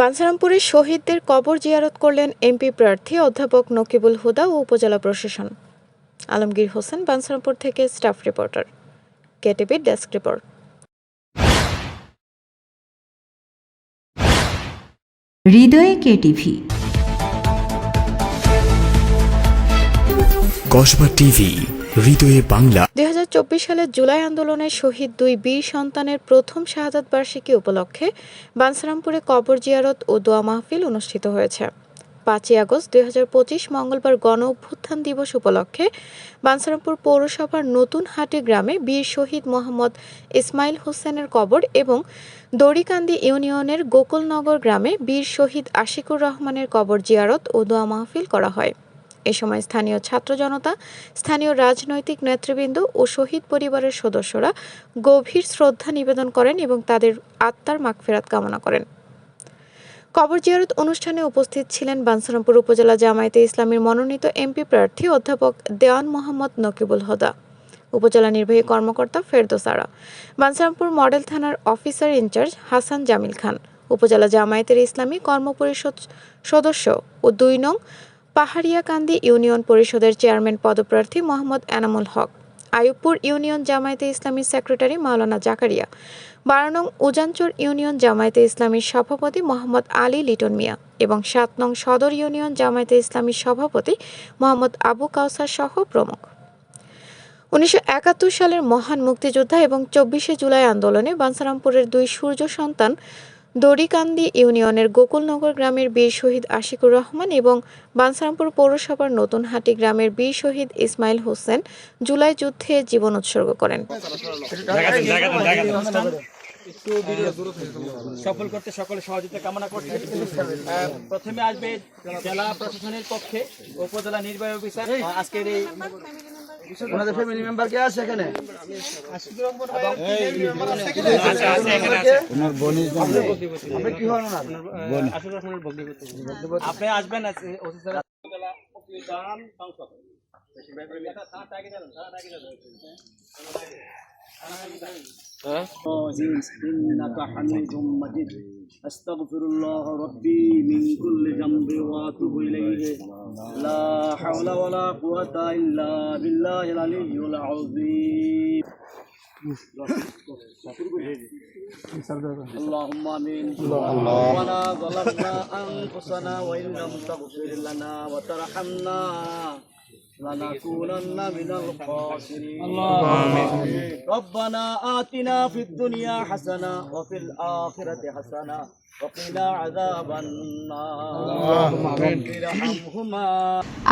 বাঞ্ছারামপুরে শহীদদের কবর জিয়ারত করলেন এমপি প্রার্থী অধ্যাপক নকিবুল হুদা ও উপজেলা প্রশাসন। আলমগীর হোসেন বাঞ্ছারামপুর থেকে স্টাফ রিপোর্টার কেটিভির ডেস্ক রিপোর্ট। হৃদয়ে কেটিভি। কসবা টিভি। হৃদয়ে বাংলা। দুই সালের জুলাই আন্দোলনে শহীদ দুই বীর সন্তানের প্রথম শাহাদাত বার্ষিকী উপলক্ষে বাঞ্ছারামপুরে কবর জিয়ারত ও দোয়া মাহফিল অনুষ্ঠিত হয়েছে। পাঁচই আগস্ট দুই হাজার পঁচিশ মঙ্গলবার গণ অভ্যুত্থান দিবস উপলক্ষে বাঞ্ছারামপুর পৌরসভার নতুন হাটি গ্রামে বীর শহীদ মোহাম্মদ ইসমাইল হোসেনের কবর এবং দড়িকান্দি ইউনিয়নের গোকুলনগর গ্রামে বীর শহীদ আশিকুর রহমানের কবর জিয়ারত ও দোয়া মাহফিল করা হয়। এ সময় স্থানীয় ছাত্র জনতা, স্থানীয় রাজনৈতিক নেতৃবৃন্দ ও শহীদ পরিবারের সদস্যরা গভীর শ্রদ্ধা নিবেদন করেন এবং তাদের আত্মার মাগফেরাত কামনা করেন। কবর জিয়ারত অনুষ্ঠানে উপস্থিত ছিলেন বাঞ্ছারামপুর উপজেলা জামায়াতে ইসলামীর মনোনীত এমপি প্রার্থী অধ্যাপক দেওয়ান মোহাম্মদ নকিবুল হুদা, উপজেলা নির্বাহী কর্মকর্তা ফেরদোস আরা বাঞ্ছারামপুর মডেল থানার অফিসার ইনচার্জ হাসান জামিল খান, উপজেলা জামায়াতের ইসলামী কর্মপরিষদ সদস্য ও দুই নং পাহাড়িয়াকান্দি ইউনিয়ন পরিষদের চেয়ারম্যান পদপ্রার্থী মোহাম্মদ এনামুল হক আয়ুবপুর ইউনিয়ন জামায়াতে ইসলামী সেক্রেটারি মাওলানা জাকারিয়া বারো নং উজানচর ইউনিয়ন জামায়াতে ইসলামীর সভাপতি মোহাম্মদ আলী লিটন মিয়া এবং সাত নং সদর ইউনিয়ন জামায়াতে ইসলামীর সভাপতি মোহাম্মদ আবু কাউসার সহ প্রমুখ। উনিশশো একাত্তর সালের মহান মুক্তিযোদ্ধা এবং চব্বিশে জুলাই আন্দোলনে বাঞ্ছারামপুরের দুই সূর্য সন্তান দড়িকান্দি ইউনিয়নের গোকুলনগর গ্রামের বীর শহীদ আশিকুর রহমান এবং বাঞ্ছারামপুর পৌরসভার নতুনহাটি গ্রামের বীর শহীদ ইসমাইল হোসেন জুলাই যুদ্ধে জীবন উৎসর্গ করেন। সফল করতে সকলে সহযোগিতা কামনা করছি। প্রথমে আসবে জেলা প্রশাসনের পক্ষে উপজেলা নির্বাহী অফিসার। আজকের এই ওনাদের ফ্যামিলি মেম্বার কে আছে এখানে আপনি কি হন ওনার আপনি আসবেন আজকে ওসি স্যার উপজেলা দান সংসদ إنك حميد مجيد أستغفر الله ربي من كل ذنب وأتوب إليه لا حول ولا قوة إلا بالله العلي العظيم اللهم امين ربنا ظلمنا انفسنا وان لم تغفر لنا وترحمنا لنكونن من الخاسرين ربنا آتنا في الدنيا حسنة وفي الآخرة حسنة وقنا عذاب النار رب ارحمهما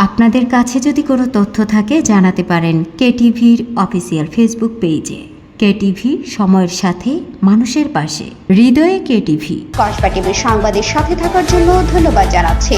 আপনাদের কাছে যদি কোনো তথ্য থাকে জানাতে পারেন কেটিভির অফিসিয়াল ফেসবুক পেজে কেটিভি সময়ের সাথে মানুষের পাশে হৃদয়ে কেটিভি কসবা টিভির সংবাদের সাথে থাকার জন্য ধন্যবাদ জানাচ্ছি